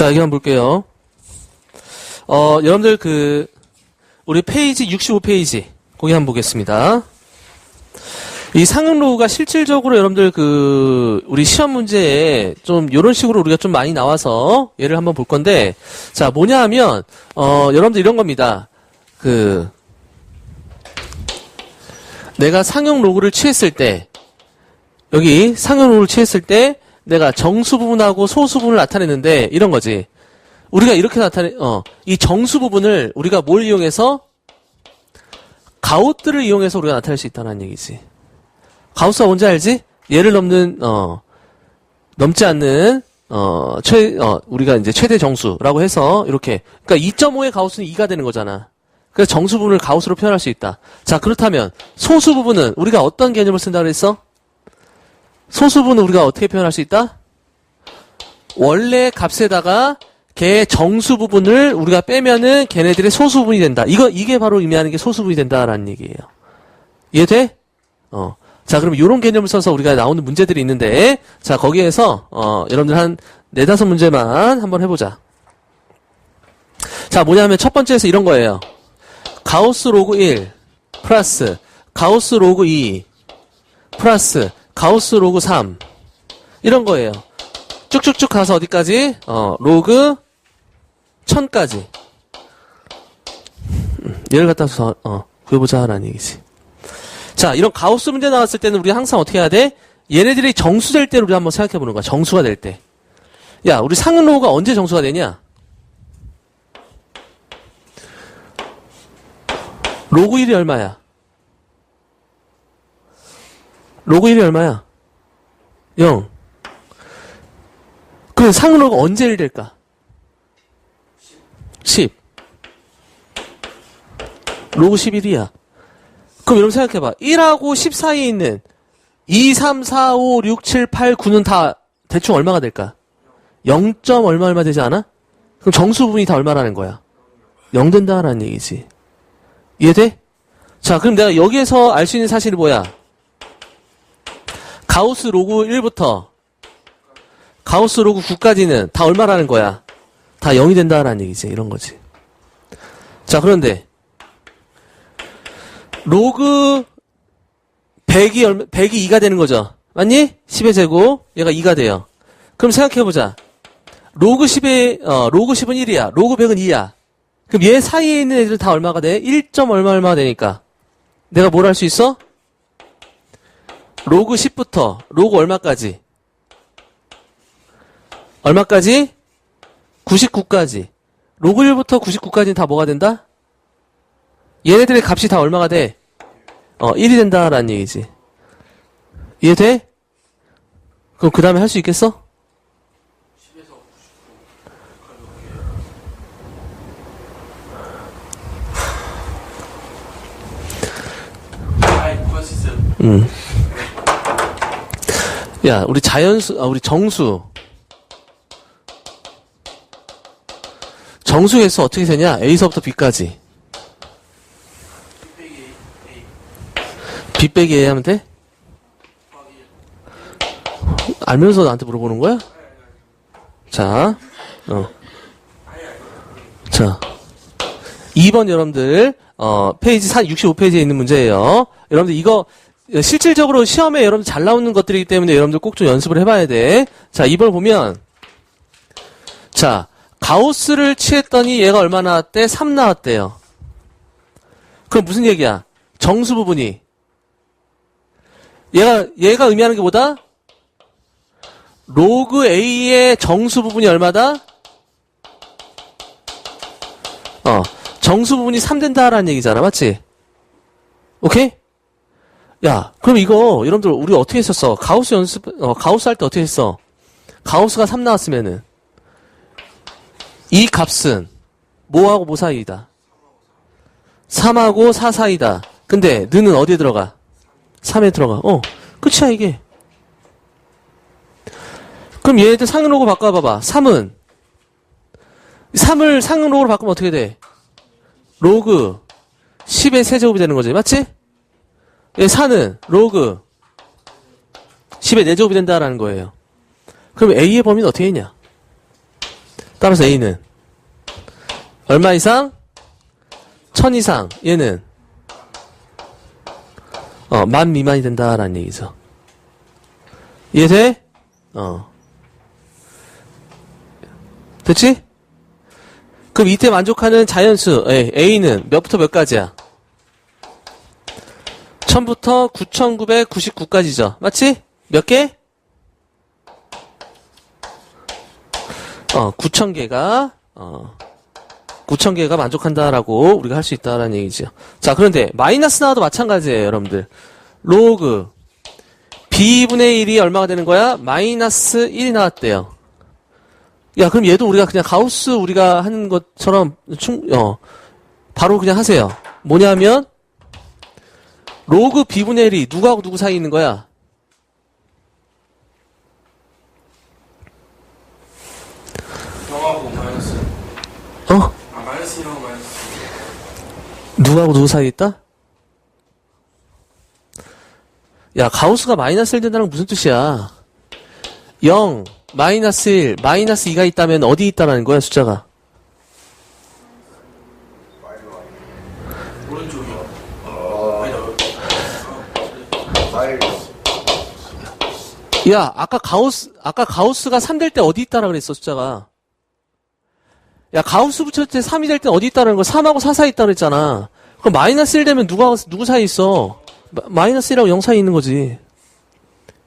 자, 여기 한번 볼게요. 어, 여러분들 그, 우리 페이지 65페이지, 거기 한번 보겠습니다. 이 상응 로우가 실질적으로 여러분들 그, 우리 시험 문제에 좀 요런 식으로 우리가 좀 많이 나와서 얘를 한번 볼 건데, 자, 뭐냐 하면, 어, 여러분들 이런 겁니다. 그, 내가 상용 로그를 취했을 때, 여기 상용 로그를 취했을 때, 내가 정수 부분하고 소수 부분을 나타냈는데, 이런 거지. 우리가 이렇게 나타내, 어, 이 정수 부분을 우리가 뭘 이용해서? 가우스를 이용해서 우리가 나타낼 수 있다는 얘기지. 가우스가 뭔지 알지? 얘를 넘는, 어, 넘지 않는, 어, 최, 어, 우리가 이제 최대 정수라고 해서, 이렇게. 그러니까 2.5의 가우스는 2가 되는 거잖아. 그래서 정수 부분을 가우스로 표현할 수 있다. 자, 그렇다면, 소수 부분은 우리가 어떤 개념을 쓴다고 그랬어? 소수 부분은 우리가 어떻게 표현할 수 있다? 원래 값에다가 걔 정수 부분을 우리가 빼면은 걔네들의 소수 부분이 된다. 이거, 이게 바로 의미하는 게 소수 부분이 된다라는 얘기예요. 이해돼? 어. 자, 그럼 이런 개념을 써서 우리가 나오는 문제들이 있는데, 자, 거기에서, 어, 여러분들 한 네다섯 문제만 한번 해 보자. 자, 뭐냐면 첫 번째에서 이런 거예요. 가우스 로그 1, 플러스, 가우스 로그 2, 플러스, 가우스 로그 3. 이런 거예요. 쭉쭉쭉 가서 어디까지? 어, 로그 1000까지. 음, 얘를 갖다 서 어, 구해보자라는 얘기지. 자, 이런 가우스 문제 나왔을 때는 우리 항상 어떻게 해야 돼? 얘네들이 정수될 때를 우리 한번 생각해 보는 거야. 정수가 될 때. 야, 우리 상은 로우가 언제 정수가 되냐? 로그 1이 얼마야? 로그 1이 얼마야? 0. 그 상은 로우가 언제 1 될까? 10. 로그 11이야. 그럼 여러분 생각해봐. 1하고 10 사이에 있는 2, 3, 4, 5, 6, 7, 8, 9는 다 대충 얼마가 될까? 0. 얼마 얼마 되지 않아? 그럼 정수 부분이 다 얼마라는 거야? 0 된다라는 얘기지. 이해돼? 자, 그럼 내가 여기에서 알 수 있는 사실이 뭐야? 가우스 로그 1부터 가우스 로그 9까지는 다 얼마라는 거야? 다 0이 된다라는 얘기지. 이런 거지. 자, 그런데 로그 100이 얼마, 100이 2가 되는 거죠. 맞니? 10의 제곱, 얘가 2가 돼요. 그럼 생각해보자. 로그 10의, 어, 로그 10은 1이야. 로그 100은 2야. 그럼 얘 사이에 있는 애들 다 얼마가 돼? 1점 얼마 얼마가 되니까. 내가 뭘 할 수 있어? 로그 10부터 로그 얼마까지? 얼마까지? 99까지. 로그 1부터 99까지는 다 뭐가 된다? 얘네들의 값이 다 얼마가 돼? 어, 1이 된다라는 얘기지. 이해돼? 그럼 그 다음에 할 수 있겠어? 음. 야, 우리 자연수, 아, 우리 정수. 정수에서 어떻게 되냐? A서부터 B까지. B 빼기 A 하면 돼? 알면서 나한테 물어보는 거야? 자, 어. 자. 2번 여러분들, 어, 페이지 65페이지에 있는 문제예요. 여러분들 이거, 실질적으로 시험에 여러분들 잘 나오는 것들이기 때문에 여러분들 꼭 좀 연습을 해봐야 돼. 자, 2번 보면, 자, 가우스를 취했더니 얘가 얼마 나왔대? 3 나왔대요. 그럼 무슨 얘기야? 정수 부분이. 얘가, 얘가 의미하는 게 뭐다? 로그 A의 정수 부분이 얼마다? 어, 정수 부분이 3 된다라는 얘기잖아. 맞지? 오케이? 야, 그럼 이거, 여러분들, 우리 어떻게 했었어? 가우스 연습, 어, 가우스 할 때 어떻게 했어? 가우스가 3 나왔으면은, 이 값은, 뭐하고 뭐 사이이다? 3하고 4 사이다. 근데, 너는 어디에 들어가? 3에 들어가. 어, 끝이야, 이게. 그럼 얘네들 상으로 바꿔 봐봐. 3은, 3을 상으로 바꾸면 어떻게 돼? 로그 10의 세제곱이 되는 거지. 맞지? 얘 4는 로그 10의 4제곱이 된다라는 거예요. 그럼 A의 범위는 어떻게 했냐? 따라서 A는 얼마 이상? 1000 이상. 얘는 어, 만 미만이 된다라는 얘기죠. 이해돼? 어. 됐지? 그럼 이때 만족하는 자연수 A, A는 몇부터 몇까지야? 1000부터 9999까지죠. 맞지? 몇 개? 어, 9000개가 어, 9000개가 만족한다라고 우리가 할 수 있다라는 얘기죠. 자, 그런데 마이너스 나와도 마찬가지예요, 여러분들. 로그 b분의 1이 얼마가 되는 거야? 마이너스 1이 나왔대요. 야, 그럼 얘도 우리가 그냥 가우스 우리가 하는 것처럼 충, 어, 바로 그냥 하세요. 뭐냐면, 로그 b분의 1이 누구하고 누구 사이에 있는 거야? 영하고 마이너스 어? 아 마이너스 1하고 마이너스 누구하고 누구 사이에 있다? 야, 가우스가 마이너스 1 된다는 건 무슨 뜻이야? 0, 마이너스 1, 마이너스 2가 있다면 어디 있다라는 거야, 숫자가? 오른쪽이요 야, 아까 가우스, 아까 가우스가 3 될 때 어디 있다라 그랬어, 숫자가. 야, 가우스 붙였을 때 3이 될 때 어디 있다라는 거 3하고 4 사이 있다 그랬잖아. 그럼 마이너스 1 되면 누가, 누구 사이 있어? 마, 마이너스 1하고 0 사이 있는 거지.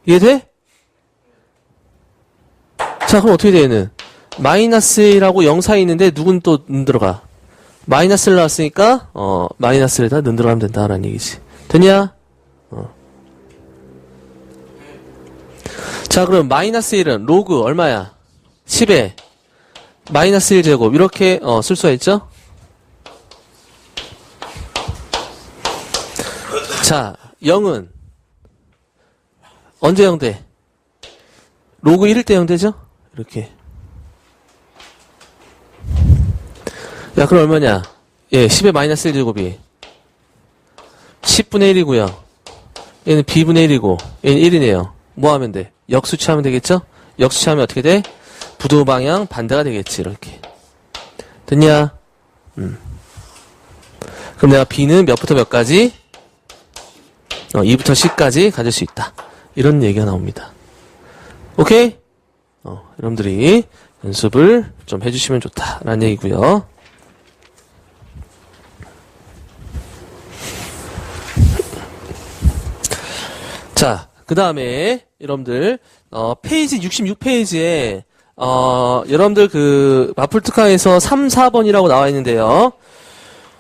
이해돼? 자, 그럼 어떻게 돼, 얘는? 마이너스 1하고 0 사이 있는데 누군 또 는 들어가? 마이너스를 나왔으니까, 어, 마이너스에다 는 들어가면 된다라는 얘기지. 됐냐? 자, 그럼 마이너스 1은 로그 얼마야? 10에 마이너스 1 제곱 이렇게 어, 쓸 수가 있죠? 자, 0은 언제 0 돼? 로그 1일 때 0 되죠? 이렇게. 야, 그럼 얼마냐? 예, 10에 마이너스 1 제곱이 10분의 1이고요. 얘는 b분의 1이고 얘는 1이네요. 뭐 하면 돼? 역수치하면 되겠죠? 역수치하면 어떻게 돼? 부도 방향 반대가 되겠지 이렇게 됐냐? 음. 그럼 내가 b는 몇부터 몇까지? 어, 2부터 10까지 가질 수 있다. 이런 얘기가 나옵니다. 오케이? 어, 여러분들이 연습을 좀 해주시면 좋다라는 얘기고요. 자, 그 다음에, 여러분들, 어, 페이지 66페이지에, 어, 여러분들 그, 마플 특강에서 3, 4번이라고 나와 있는데요.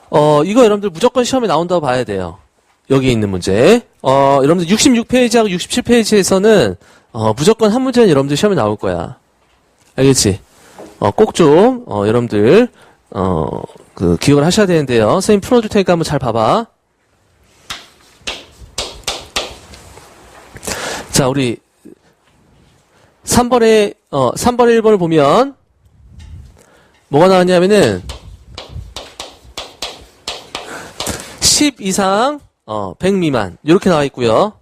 어, 이거 여러분들 무조건 시험에 나온다고 봐야 돼요. 여기 있는 문제. 어, 여러분들 66페이지하고 67페이지에서는, 어, 무조건 한 문제는 여러분들 시험에 나올 거야. 알겠지? 어, 꼭 좀, 어, 여러분들, 어, 그, 기억을 하셔야 되는데요. 선생님 풀어줄 테니까 한번 잘 봐봐. 자, 우리 3번에 어 3번에 1번을 보면 뭐가 나왔냐면은 10 이상 어 100 미만 이렇게 나와 있고요.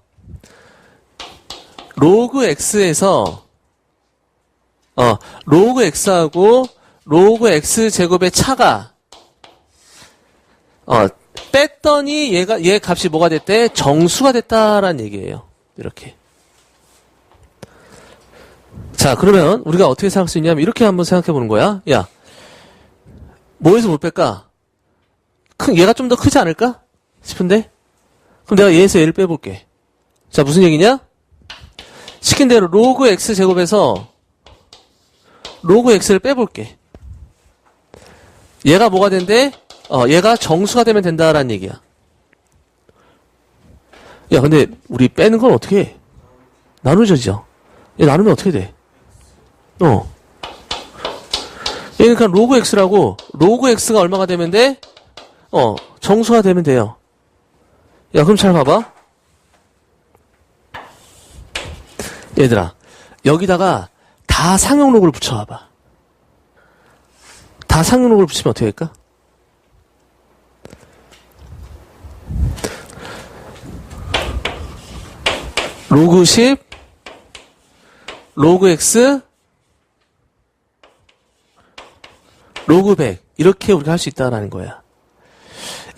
로그 x에서 어 로그 x하고 로그 x 제곱의 차가 어 뺐더니 얘가 얘 값이 뭐가 됐대? 정수가 됐다라는 얘기예요. 이렇게. 자, 그러면 우리가 어떻게 생각할 수 있냐면 이렇게 한번 생각해 보는 거야. 야, 뭐에서 못 뺄까? 큰 얘가 좀 더 크지 않을까? 싶은데? 그럼 내가 얘에서 얘를 빼볼게. 자, 무슨 얘기냐? 시킨 대로 로그 x 제곱에서 로그 x를 빼볼게. 얘가 뭐가 된대? 어, 얘가 정수가 되면 된다라는 얘기야. 야, 근데 우리 빼는 건 어떻게 해? 나누져죠. 얘 나누면 어떻게 돼? 어. 얘는 그냥 로그 x라고 로그 x가 얼마가 되면 돼? 어, 정수가 되면 돼요. 야, 그럼 잘 봐봐. 얘들아, 여기다가 다 상용 로그를 붙여봐봐. 다 상용 로그를 붙이면 어떻게 될까? 로그 10, 로그 x, 로그 100 이렇게 우리가 할 수 있다라는 거야.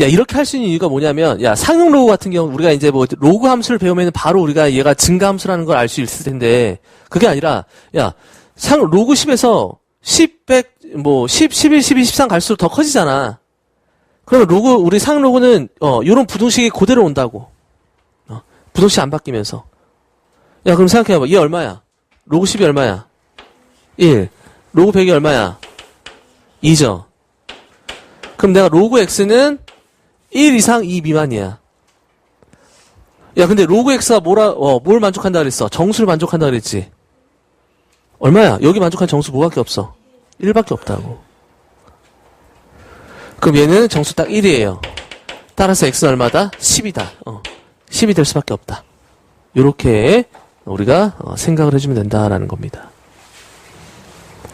야 이렇게 할 수 있는 이유가 뭐냐면 야 상용 로그 같은 경우 우리가 이제 뭐 로그 함수를 배우면 바로 우리가 얘가 증가 함수라는 걸 알 수 있을 텐데 그게 아니라 야 상 로그 10에서 10, 100, 뭐 10, 11, 12, 13 갈수록 더 커지잖아. 그러면 로그 우리 상 로그는 어 요런 부동식이 그대로 온다고. 어, 부동식 안 바뀌면서. 야 그럼 생각해봐. 얘 얼마야? 로그 10이 얼마야? 1. 로그 100이 얼마야? 2죠. 그럼 내가 로그 x는 1 이상 2 미만이야. 야, 근데 로그 x가 뭐라, 어, 뭘 만족한다 그랬어? 정수를 만족한다 그랬지? 얼마야? 여기 만족한 정수 뭐밖에 없어? 1밖에 없다고. 그럼 얘는 정수 딱 1이에요. 따라서 x는 얼마다? 10이다. 어, 10이 될 수밖에 없다. 요렇게 우리가 어, 생각을 해주면 된다라는 겁니다.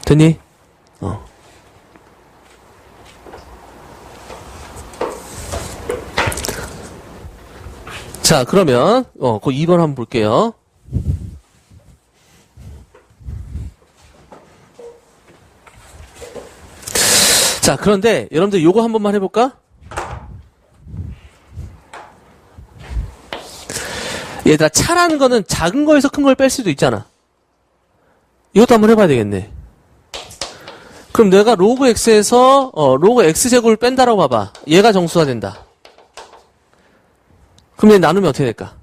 됐니? 어. 자, 그러면, 어, 그 2번 한번 볼게요. 자, 그런데, 여러분들 요거 한 번만 해볼까? 얘들아, 차라는 거는 작은 거에서 큰 걸 뺄 수도 있잖아. 이것도 한번 해봐야 되겠네. 그럼 내가 로그 x에서, 어, 로그 x제곱을 뺀다라고 봐봐. 얘가 정수가 된다. 그럼 얘 나누면 어떻게 될까?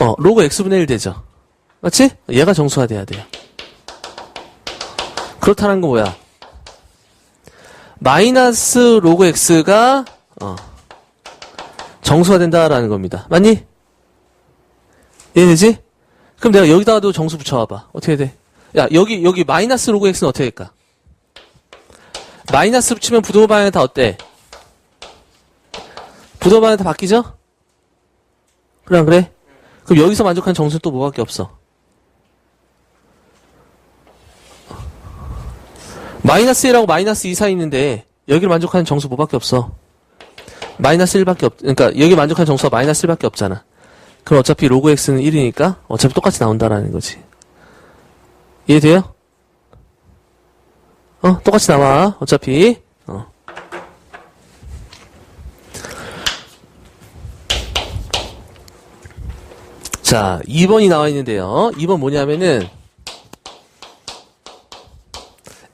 어, 로그 x분의 1 되죠. 맞지? 얘가 정수가 돼야 돼요. 그렇다는 거 뭐야? 마이너스 로그 x가 어, 정수가 된다라는 겁니다. 맞니? 이해되지? 그럼 내가 여기다가도 정수 붙여와봐. 어떻게 돼? 야, 여기, 여기 마이너스 로그 x는 어떻게 될까? 마이너스 붙이면 부동호 방향이 다 어때? 부동호 방향이 다 바뀌죠? 그래, 안 그래? 그럼 여기서 만족하는 정수는 또 뭐밖에 없어? 마이너스 1하고 마이너스 2 사이 있는데 여기를 만족하는 정수 뭐밖에 없어? 마이너스 1밖에 없, 그러니까 여기 만족하는 정수가 마이너스 1밖에 없잖아. 그럼 어차피 로그 x는 1이니까 어차피 똑같이 나온다라는 거지. 이해돼요? 어, 똑같이 나와. 어차피. 어. 자, 2번이 나와 있는데요. 2번 뭐냐면은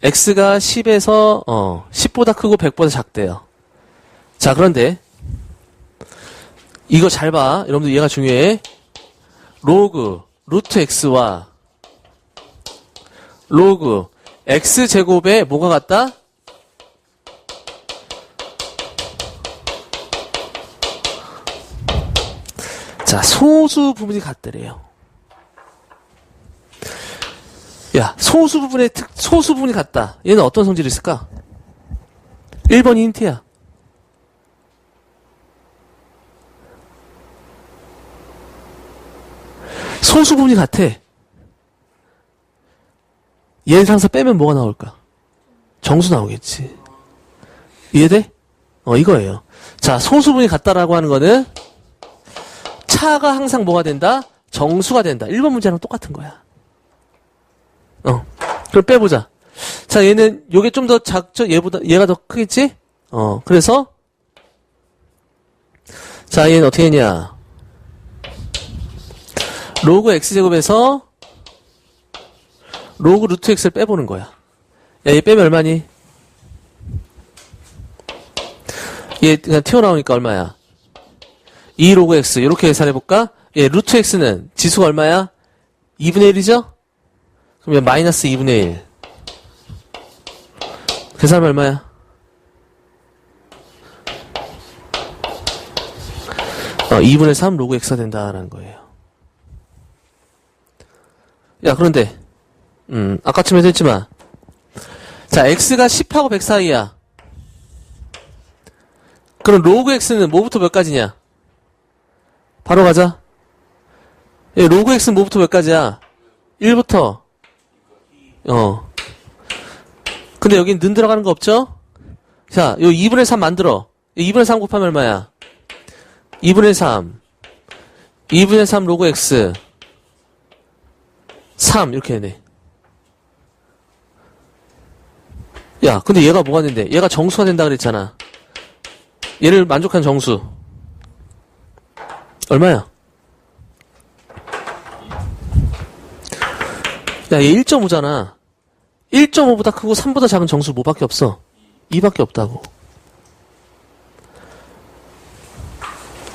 x가 10에서 어, 10보다 크고 100보다 작대요. 자, 그런데 이거 잘 봐. 여러분들 얘가 중요해. 로그 루트 x와 로그 x 제곱에 뭐가 같다? 자, 소수 부분이 같더래요. 야, 소수 부분의 특, 소수 부분이 같다. 얘는 어떤 성질이 있을까? 1번이 힌트야. 소수 부분이 같아. 얘 상사 빼면 뭐가 나올까? 정수 나오겠지. 이해돼? 어, 이거예요. 자, 소수분이 같다라고 하는 거는 차가 항상 뭐가 된다? 정수가 된다. 1번 문제랑 똑같은 거야. 어. 그럼 빼보자. 자, 얘는, 요게 좀 더 작죠? 얘보다, 얘가 더 크겠지? 어, 그래서, 자, 얘는 어떻게 했냐. 로그 x제곱에서, 로그 루트 x를 빼보는 거야. 야, 얘 빼면 얼마니? 얘 그냥 튀어나오니까 얼마야? 2 로그 x, 이렇게 계산해볼까? 얘 루트 x는 지수가 얼마야? 2분의 1이죠? 그러면 마이너스 2분의 1. 계산하면 얼마야? 어, 2분의 3 로그 x가 된다라는 거예요. 야, 그런데, 음, 아까쯤에도 했지만, 자, x가 10하고 100 사이야. 그럼 로그 x는 뭐부터 몇 가지냐? 바로 가자. 예, 로그 x는 뭐부터 몇 가지야? 1부터. 어. 근데 여긴 는 들어가는 거 없죠? 자, 요 2분의 3 만들어. 2분의 3 곱하면 얼마야? 2분의 3. 2분의 3 로그 x. 3, 이렇게 되네. 야, 근데 얘가 뭐가 된대? 얘가 정수가 된다 그랬잖아. 얘를 만족한 정수. 얼마야? 야, 얘 1.5잖아. 1.5보다 크고 3보다 작은 정수 뭐밖에 없어? 2밖에 없다고.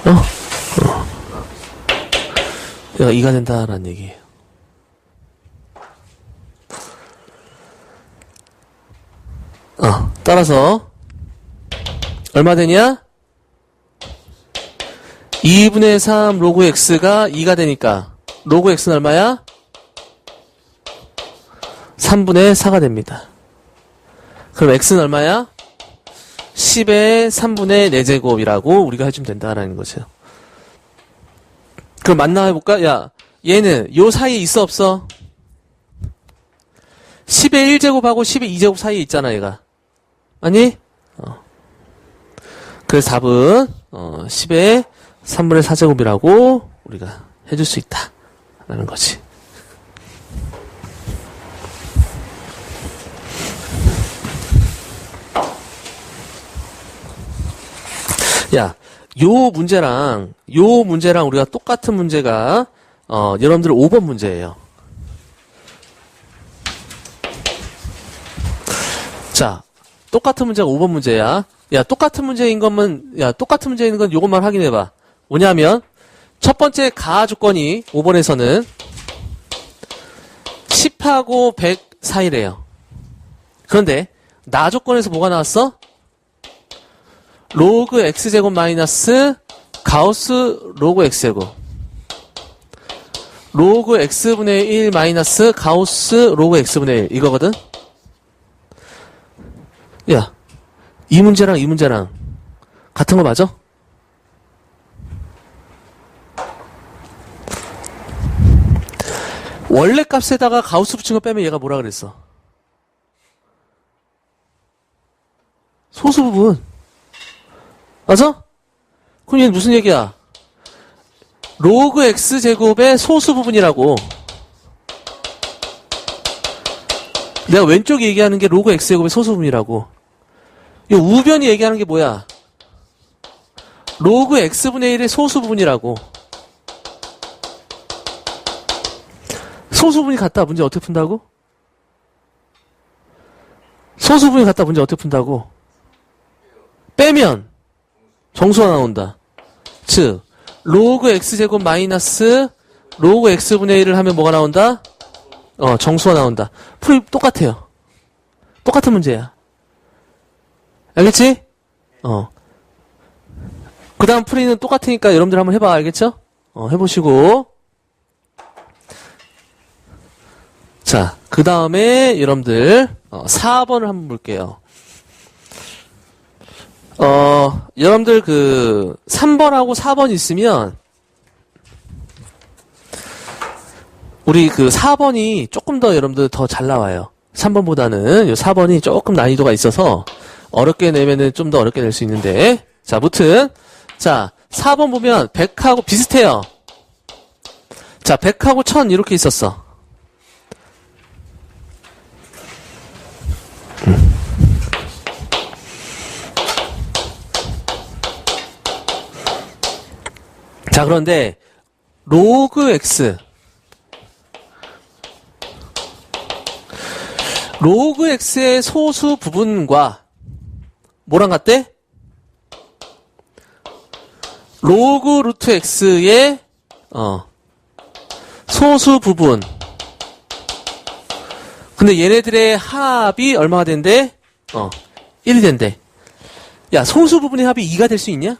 어? 어. 얘가 2가 된다라는 얘기예요. 어, 따라서 얼마 되냐? 2분의 3 로그 x가 2가 되니까 로그 x는 얼마야? 3분의 4가 됩니다. 그럼 x는 얼마야? 10의 3분의 4제곱이라고 우리가 해주면 된다라는 거죠. 그럼 만나 해볼까? 야, 얘는 요 사이에 있어 없어? 10의 1제곱하고 10의 2제곱 사이에 있잖아 얘가. 아니? 어. 그래서 답은 어, 10의 3분의 4제곱이라고 우리가 해줄 수 있다. 라는 거지. 야, 요 문제랑 요 문제랑 우리가 똑같은 문제가 어, 여러분들 5번 문제예요. 자, 똑같은 문제가 5번 문제야. 야, 똑같은 문제인 것만, 야, 똑같은 문제인 건 요것만 확인해봐. 뭐냐면, 첫 번째 가하 조건이 5번에서는 10하고 100 사이래요. 그런데, 나 조건에서 뭐가 나왔어? 로그 x제곱 마이너스 가우스 로그 x제곱. 로그 x분의 1 마이너스 가우스 로그 x분의 1. 이거거든? 야, 이 문제랑 이 문제랑 같은 거 맞아? 원래 값에다가 가우스 붙인 거 빼면 얘가 뭐라 그랬어? 소수 부분. 맞아? 그럼 얘는 무슨 얘기야? 로그 x 제곱의 소수 부분이라고. 내가 왼쪽에 얘기하는 게 로그 x 제곱의 소수 부분이라고. 이 우변이 얘기하는 게 뭐야? 로그 x분의 1의 소수 부분이라고. 소수 부분이 같다. 문제 어떻게 푼다고? 소수 부분이 같다. 문제 어떻게 푼다고? 빼면 정수가 나온다. 즉 로그 x제곱 마이너스 로그 x분의 1을 하면 뭐가 나온다? 어, 정수가 나온다. 풀이 똑같아요. 똑같은 문제야. 알겠지? 어. 그 다음 풀이는 똑같으니까 여러분들 한번 해봐. 알겠죠? 어, 해보시고. 자, 그 다음에 여러분들, 어, 4번을 한번 볼게요. 어, 여러분들 그, 3번하고 4번 있으면, 우리 그 4번이 조금 더 여러분들 더 잘 나와요. 3번보다는 요 4번이 조금 난이도가 있어서, 어렵게 내면은 좀 더 어렵게 낼 수 있는데. 자, 무튼. 자, 4번 보면 100하고 비슷해요. 자, 100하고 1000 이렇게 있었어. 음. 자, 그런데 로그 x 로그 x의 소수 부분과 뭐랑 같대? 로그 루트 x의 어, 소수 부분. 근데 얘네들의 합이 얼마가 된대? 어, 1이 된대. 야, 소수 부분의 합이 2가 될 수 있냐?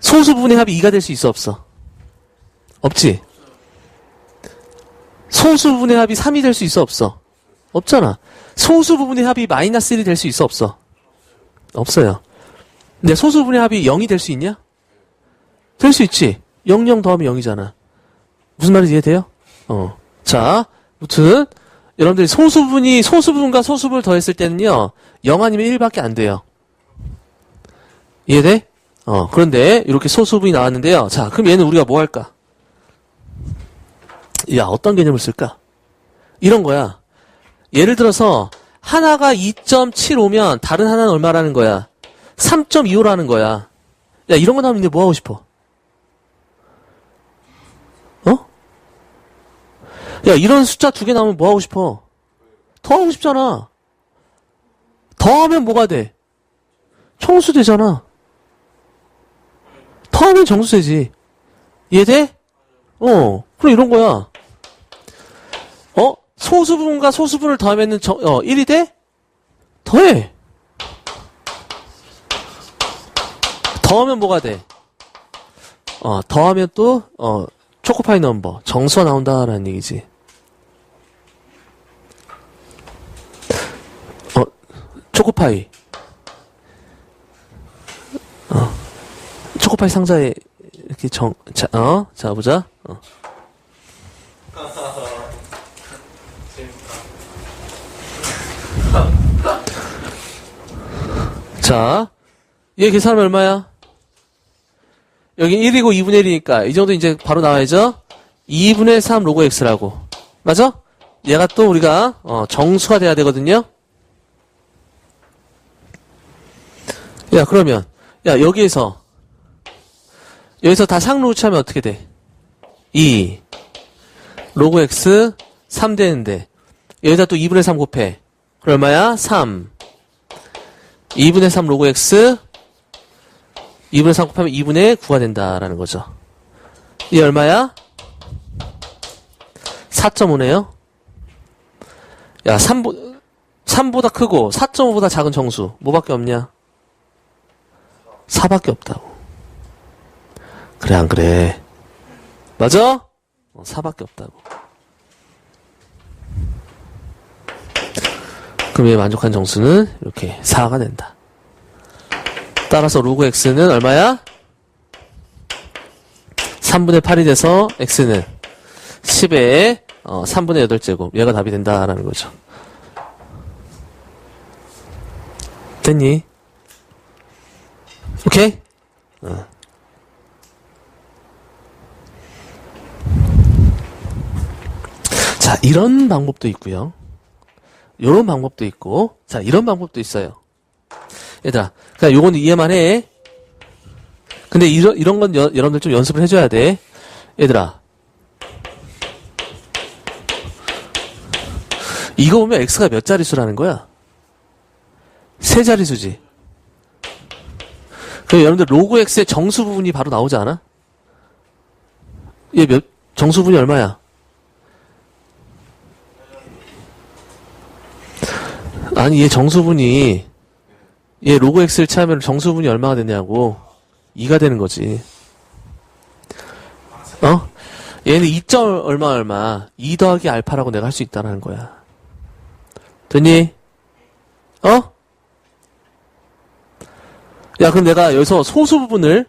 소수 부분의 합이 2가 될 수 있어, 없어? 없지? 소수 부분의 합이 3이 될 수 있어, 없어? 없잖아. 소수 부분의 합이 마이너스 1이 될 수 있어, 없어? 없어요. 근데 소수 부분의 합이 0이 될 수 있냐? 될 수 있지. 0, 0 더하면 0이잖아. 무슨 말인지 이해돼요? 어. 자, 무튼, 여러분들이 소수분이, 소수분과 소수분을 더했을 때는요, 0 아니면 1밖에 안 돼요. 이해돼? 어, 그런데, 이렇게 소수분이 나왔는데요. 자, 그럼 얘는 우리가 뭐 할까? 야, 어떤 개념을 쓸까? 이런 거야. 예를 들어서 하나가 2.75면 다른 하나는 얼마라는 거야? 3.25라는 거야. 야, 이런 거 나오면 이제 뭐 하고 싶어? 어? 야, 이런 숫자 두 개 나오면 뭐 하고 싶어? 더 하고 싶잖아. 더 하면 뭐가 돼? 청수 되잖아. 더 하면 정수 되지. 이해돼? 어, 그럼 이런 거야. 어? 소수분과 소수분을 더하면은 정, 어, 1이 돼? 더해. 더하면 뭐가 돼? 어, 더하면 또, 어, 초코파이 넘버, 정수가 나온다라는 얘기지. 어, 초코파이. 어, 초코파이 상자에 이렇게 정, 자, 어, 자, 보자. 어. 자, 얘 계산하면 얼마야? 여기 1이고 2분의 1이니까 이 정도 이제 바로 나와야죠? 2분의 3 로그 x라고. 맞아? 얘가 또 우리가 어, 정수가 돼야 되거든요. 야 그러면 야 여기에서 여기서 다 상로우 치하면 어떻게 돼? 2 로그 x 3 되는데 여기다 또 2분의 3 곱해. 그럼 얼마야? 3 2분의 3 로그 x 2분의 3 곱하면 2분의 9가 된다라는 거죠. 이 얼마야? 4.5네요. 야, 3보, 3보다 크고 4.5보다 작은 정수. 뭐밖에 없냐? 4밖에 없다고. 그래, 안 그래? 맞아? 어, 4밖에 없다고. 그럼 얘 만족한 정수는 이렇게 4가 된다. 따라서 로그 x는 얼마야? 3분의 8이 돼서 x는 10에 어, 3분의 8제곱 얘가 답이 된다라는 거죠. 됐니? 오케이? 어. 자, 이런 방법도 있고요. 이런 방법도 있고, 자, 이런 방법도 있어요. 얘들아, 그니까 요거는 이해만 해. 근데 이런, 이런 건 여, 여러분들 좀 연습을 해줘야 돼. 얘들아. 이거 보면 x가 몇 자릿수라는 거야? 세 자릿수지. 그럼 여러분들 로그 x의 정수 부분이 바로 나오지 않아? 얘 몇, 정수 부분이 얼마야? 아니, 얘 정수분이 얘 로그 x를 치하면 정수분이 얼마가 되냐고 2가 되는 거지 어? 얘는 2점 얼마 얼마 2 더하기 알파라고 내가 할 수 있다는 거야 됐니? 어? 야 그럼 내가 여기서 소수 부분을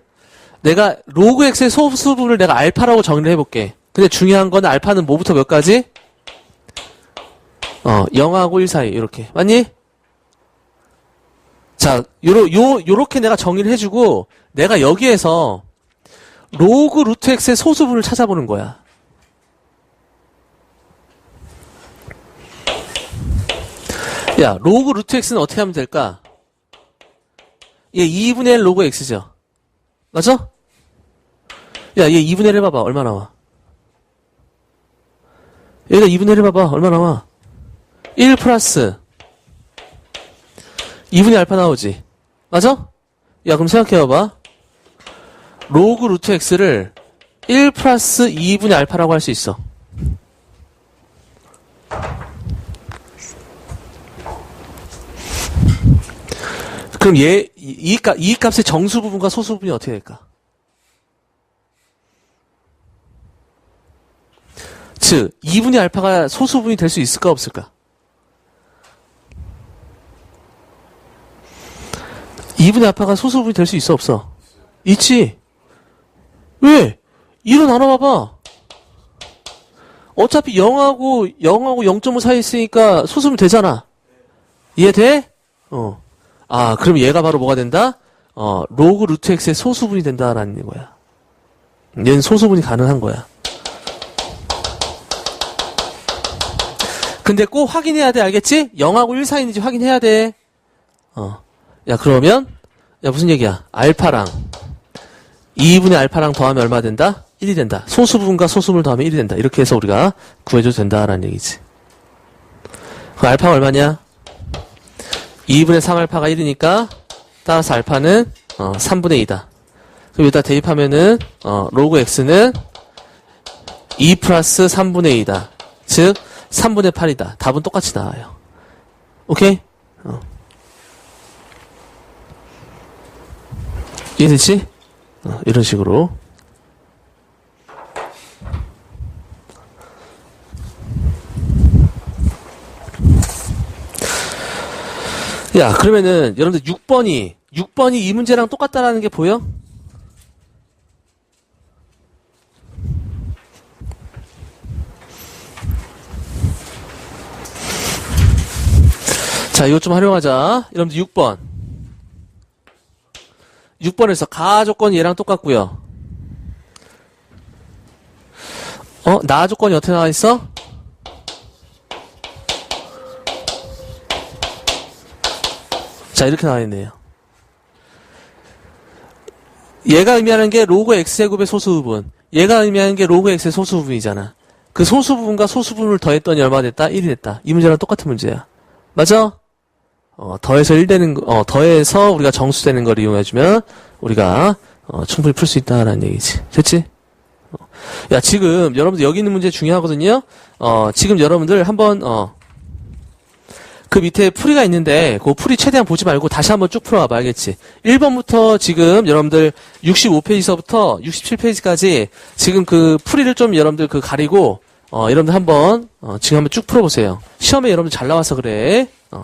내가 로그 x의 소수 부분을 내가 알파라고 정리를 해볼게 근데 중요한 건 알파는 뭐부터 몇 가지? 어 0하고 1 사이 이렇게 맞니? 자, 요러, 요, 요렇게 내가 정의를 해주고, 내가 여기에서, 로그 루트 x의 소수분을 찾아보는 거야. 야, 로그 루트 x는 어떻게 하면 될까? 얘 2분의 1 로그 x죠? 맞아? 야, 얘 2분의 1 해봐봐. 얼마 나와? 얘가 2분의 1 해봐봐. 얼마 나와? 1 플러스 2분의 알파 나오지. 맞아? 야, 그럼 생각해봐봐. 로그 루트 x를 1 플러스 2분의 알파라고 할 수 있어. 그럼 얘, 이, 이 값, 이 값의 정수 부분과 소수 부분이 어떻게 될까? 즉, 2분의 알파가 소수 부분이 될 수 있을까, 없을까? 2분의 알파가 소수분이 될 수 있어 없어? 있지. 왜? 2로 나눠봐봐. 어차피 0하고 0하고 0.5 사이 있으니까 소수분 되잖아. 이해돼? 어. 아, 그럼 얘가 바로 뭐가 된다? 어, 로그 루트 x의 소수분이 된다라는 거야. 얘는 소수분이 가능한 거야. 근데 꼭 확인해야 돼, 알겠지? 0하고 1 사이인지 확인해야 돼. 어. 야, 그러면, 야, 무슨 얘기야? 알파랑, 2분의 알파랑 더하면 얼마 된다? 1이 된다. 소수분과 소수분을 더하면 1이 된다. 이렇게 해서 우리가 구해줘도 된다라는 얘기지. 그 알파가 얼마냐? 2분의 3알파가 1이니까, 따라서 알파는, 어, 3분의 2다. 그럼 여기다 대입하면은, 어, 로그 x는 2 플러스 3분의 2다. 즉, 3분의 8이다. 답은 똑같이 나와요. 오케이? 어. 이해되지? 어, 이런 식으로. 야, 그러면은, 여러분들 6번이, 6번이 이 문제랑 똑같다라는 게 보여? 자, 이것 좀 활용하자. 여러분들 6번. 6번에서 가 조건이 얘랑 똑같고요. 어, 나 조건이 어떻게 나와 있어? 자, 이렇게 나와 있네요. 얘가 의미하는 게 로그 x제곱의 소수부분. 얘가 의미하는 게 로그 x의 소수부분이잖아. 그 소수부분과 소수부분을 더했더니 얼마 됐다? 1이 됐다. 이 문제랑 똑같은 문제야. 맞아? 어, 더해서 1 되는, 거- 어, 더해서 우리가 정수 되는 걸 이용해주면 우리가 어, 충분히 풀 수 있다라는 얘기지. 됐지? 어. 야, 지금 여러분들 여기 있는 문제 중요하거든요? 어, 지금 여러분들 한번, 어, 그 밑에 풀이가 있는데 그 풀이 최대한 보지 말고 다시 한번 쭉 풀어와봐 알겠지? 1번부터 지금 여러분들 65페이지서부터 67페이지까지 지금 그 풀이를 좀 여러분들 그 가리고 어 여러분들 한번 어, 지금 한번 쭉 풀어보세요. 시험에 여러분들 잘 나와서 그래. 어.